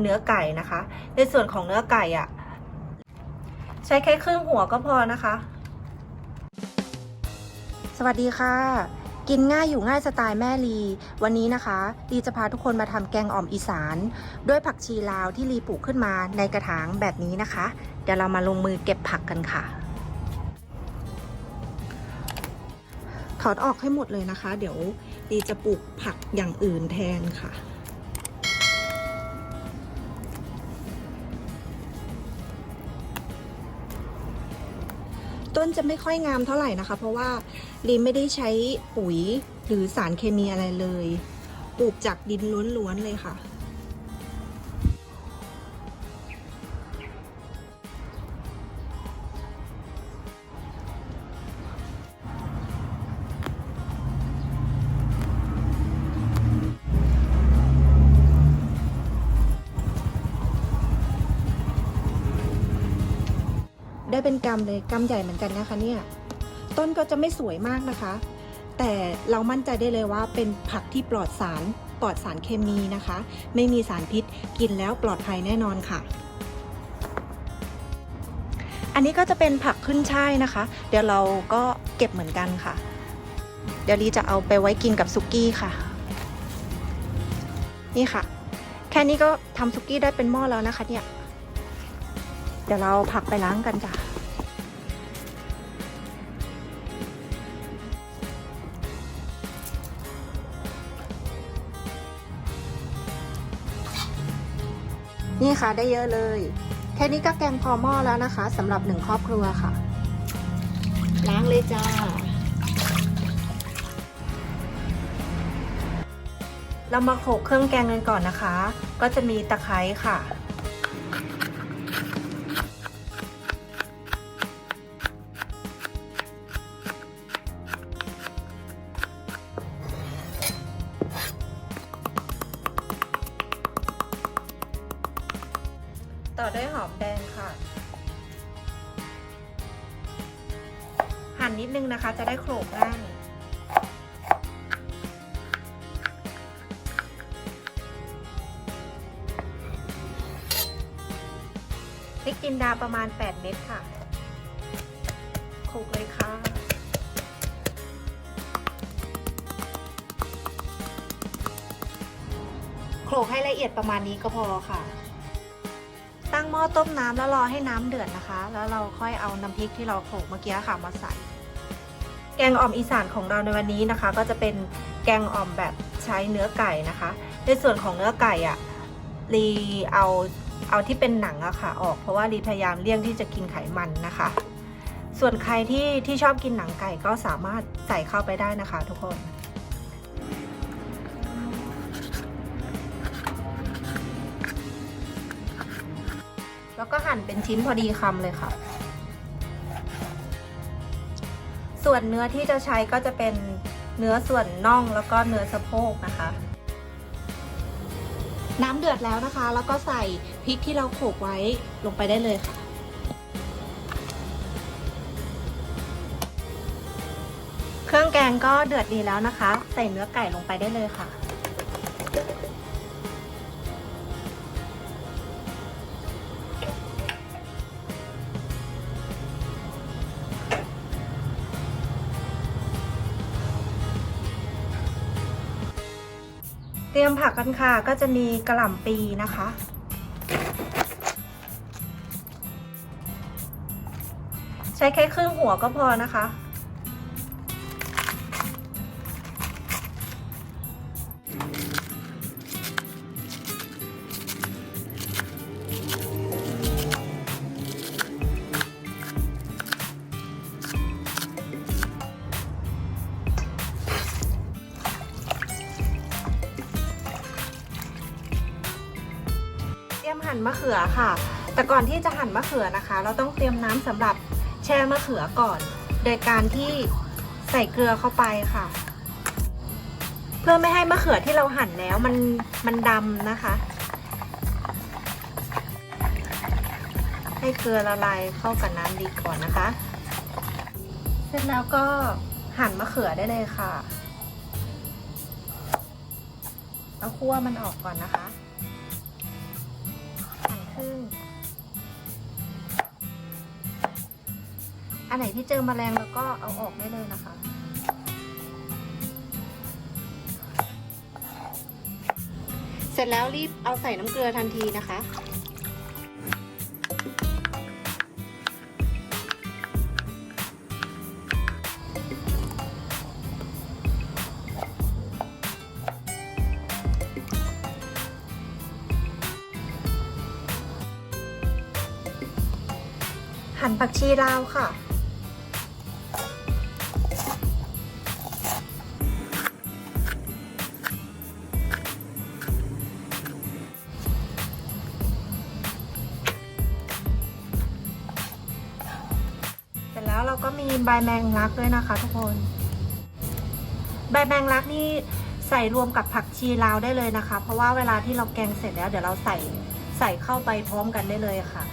เนื้อไก่นะคะ ในส่วนของเนื้อไก่อะใช้แค่ครึ่งหัวก็พอนะคะ สวัสดีค่ะ กินง่ายอยู่ง่ายสไตล์แม่ลี วันนี้นะคะลีจะพาทุกคนมาทำแกงอ่อมอีสาน ด้วยผักชีลาวที่ลีปลูกขึ้นมาในกระถางแบบนี้นะคะ เดี๋ยวเรามาลงมือเก็บผักกันค่ะ ถอดออกให้หมดเลยนะคะ เดี๋ยวลีจะปลูกผักอย่างอื่นแทนค่ะ ต้นจะไม่ค่อยงามเท่าไหร่นะคะ เพราะว่าลีไม่ได้ใช้ปุ๋ยหรือสารเคมีอะไรเลย ปลูกจากดินล้วนๆเลยค่ะ เป็นกำเลยกำใหญ่เหมือนกันนะคะเนี่ยต้นก็จะไม่สวยมากนะคะ แต่เรามั่นใจได้เลยว่าเป็นผักที่ปลอดสารปลอดสารเคมีนะคะ ไม่มีสารพิษกินแล้วปลอดภัยแน่นอนค่ะ อันนี้ก็จะเป็นผักขึ้นช่ายนะคะ เดี๋ยวเราก็เก็บเหมือนกันค่ะ เดี๋ยวลีจะเอาไปไว้กินกับซุกี้ค่ะ นี่ค่ะ แค่นี้ก็ทำซุกี้ได้เป็นหม้อแล้วนะคะเนี่ยเดี๋ยวเราผักไปล้างกันจ้ะ นี่ค่ะได้เยอะเลย แค่นี้ก็แกงพอหม้อแล้วนะคะสำหรับหนึ่งครอบครัวค่ะ ล้างเลยจ้า เรามาโขลกเครื่องแกงกันก่อนนะคะ ก็จะมีตะไคร้ค่ะ ต่อด้วยหอมแดงค่ะ หั่นนิดนึงนะคะ จะได้โขลกง่ายพริกจินดาประมาณ 8 เม็ดค่ะโขลกเลยค่ะโขลกให้ละเอียดประมาณนี้ก็พอค่ะ หม้อต้มน้ำแล้วรอให้น้ำเดือดนะคะ แล้วเราค่อยเอาน้ำพริกที่เราโขลกเมื่อกี้ค่ะมาใส่ แกงอ่อมอีสานของเราในวันนี้นะคะ ก็จะเป็นแกงอ่อมแบบใช้เนื้อไก่นะคะ ในส่วนของเนื้อไก่อะรีเอาเอาที่เป็นหนังอะค่ะออก เพราะว่ารีพยายามเลี่ยงที่จะกินไขมันนะคะ ส่วนใครที่ที่ชอบกินหนังไก่ก็สามารถใส่เข้าไปได้นะคะ ทุกคน แล้วก็หั่นเป็นชิ้นพอดีคำเลยค่ะ ส่วนเนื้อที่จะใช้ก็จะเป็นเนื้อส่วนน่องแล้วก็เนื้อสะโพกนะคะ น้ำเดือดแล้วนะคะ แล้วก็ใส่พริกที่เราโขลกไว้ลงไปได้เลยค่ะเครื่องแกงก็เดือดดีแล้วนะคะ ใส่เนื้อไก่ลงไปได้เลยค่ะ รียมผักกันค่ะ ก็จะมีกระหล่ำปีนะคะ ใช้แค่ครึ่งหัวก็พอนะคะ รียมหั่นมะเขือค่ะ แต่ก่อนที่จะหั่นมะเขือนะคะ เราต้องเตรียมน้ำสำหรับแช่มะเขือก่อน โดยการที่ใส่เกลือเข้าไปค่ะ เพื่อไม่ให้มะเขือที่เราหั่นแล้วมันมันดำนะคะ ให้เกลือละลายเข้ากับน้ำดีก่อนนะคะ เสร็จแล้วก็หั่นมะเขือได้เลยค่ะแล้วคั่วมันออกก่อนนะคะึ่งอันไหนที่เจอแมลงแล้วก็เอาออกได้เลยนะคะ เสร็จแล้วรีบเอาใส่น้ำเกลือทันทีนะคะ หั่นผักชีลาวค่ะ เสร็จแล้วเราก็มีใบแมงลักด้วยนะคะทุกคน ใบแมงลักนี่ใส่รวมกับผักชีลาวได้เลยนะคะ เพราะว่าเวลาที่เราแกงเสร็จแล้ว เดี๋ยวเราใส่ใส่เข้าไปพร้อมกันได้เลยค่ะ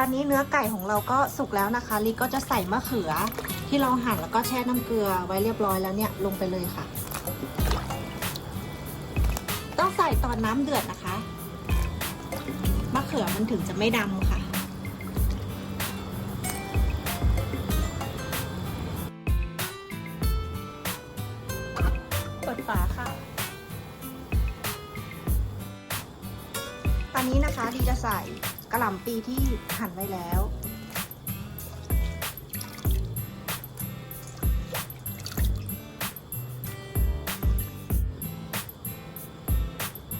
อนนี้เนื้อไก่ของเราก็สุกแล้วนะคะลิก็จะใส่มะเขือที่เราหั่นแล้วก็แช่น้ำเกลือไว้เรียบร้อยแล้วเนี่ยลงไปเลยค่ะ ต้องใส่ตอนน้ำเดือดนะคะ มะเขือมันถึงจะไม่ดำค่ะ เปิดฝาค่ะ ตอนนี้นะคะดีจะใส่ กระหล่ำปีที่หั่นไว้แล้ว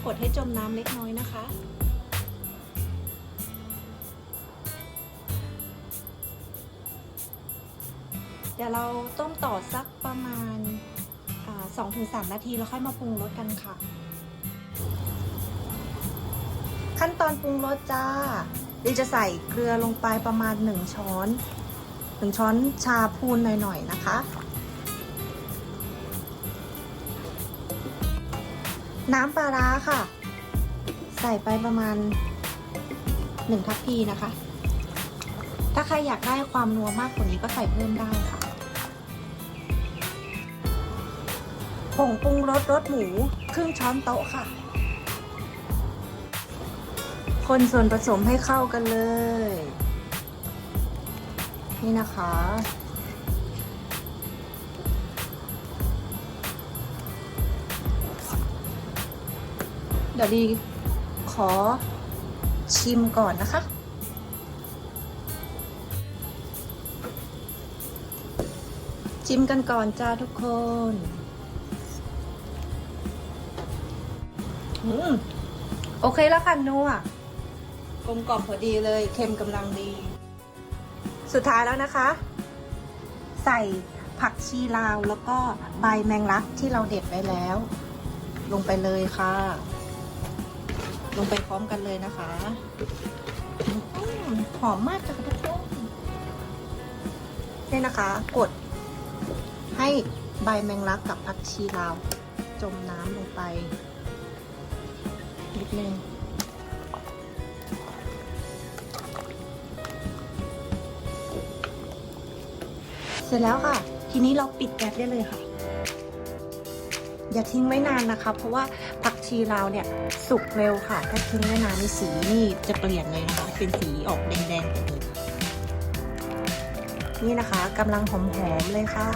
กดให้จมน้ำเล็กน้อยนะคะเดี๋ยวเราต้มต่อสักประมาณสองถึงสามนาทีแล้วค่อยมาปรุงรสกันค่ะ ขั้นตอนปรุงรสจ้าดิจะใส่เกลือลงไปประมาณ 1 ช้อน1ช้อนชาพูนหน่อยๆนะคะ น้ำปลาร้าค่ะ ใส่ไปประมาณ 1 ทัพพีนะคะ ถ้าใครอยากได้ความนัวมากกว่านี้ก็ใส่เพิ่มได้ค่ะผงปรุงรสรสหมูครึ่งช้อนโต๊ะค่ะ คนส่วนผสมให้เข้ากันเลย นี่นะคะ เดี๋ยวดีขอชิมก่อนนะคะ ชิมกันก่อนจ้าทุกคนอืมโอเคแล้วค่ะนัว ลมกล่อมพอดีเลยเค็มกำลังดี สุดท้ายแล้วนะคะ ใส่ผักชีลาวแล้วก็ใบแมงลักที่เราเด็ดไว้แล้ว ลงไปเลยค่ะ ลงไปพร้อมกันเลยนะคะอหอมมากจ้ะทุกคนนี่นะคะ กด ให้ใบแมงลักกับผักชีลาว จมน้ำลงไปนิดนึง เสร็จแล้วค่ะ ทีนี้เราปิดแก๊สได้เลยค่ะ อย่าทิ้งไว้นานนะคะ เพราะว่าผักชีลาวเนี่ยสุกเร็วค่ะ ถ้าทิ้งไว้นานนี่สีนี่จะเปลี่ยนเลยนะคะ เป็นสีออกแดงๆไปเลยนี่นะคะกำลังหอมๆเลยค่ะ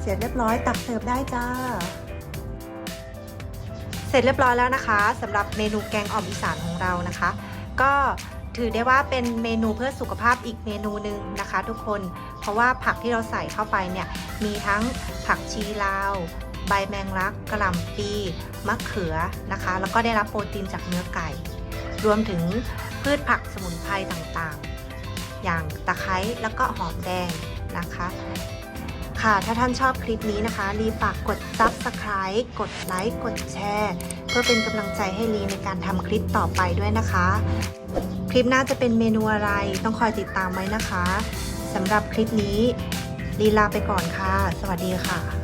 เสร็จเรียบร้อยตักเสิร์ฟได้จ้าเสร็จเรียบร้อยแล้วนะคะสำหรับเมนูแกงอ่อมอีสานของเรานะคะ ก็ ถือได้ว่าเป็นเมนูเพื่อสุขภาพอีกเมนูหนึ่งนะคะ ทุกคน เพราะว่าผักที่เราใส่เข้าไปเนี่ยมีทั้งผักชีลาว ใบแมงลักกระหล่ำปีมะเขือนะคะ แล้วก็ได้รับโปรตีนจากเนื้อไก่ รวมถึงพืชผักสมุนไพรต่างๆ อย่างตะไคร้แล้วก็หอมแดงนะคะ ค่ะ ถ้าท่านชอบคลิปนี้นะคะรีฝากกด Subscribe กดไลค์ กดแชร์ เพื่อเป็นกำลังใจให้ลีในการทำคลิปต่อไปด้วยนะคะ คลิปหน้าจะเป็นเมนูอะไรต้องคอยติดตามไว้นะคะสำหรับคลิปนี้ลีลาไปก่อนค่ะ สวัสดีค่ะ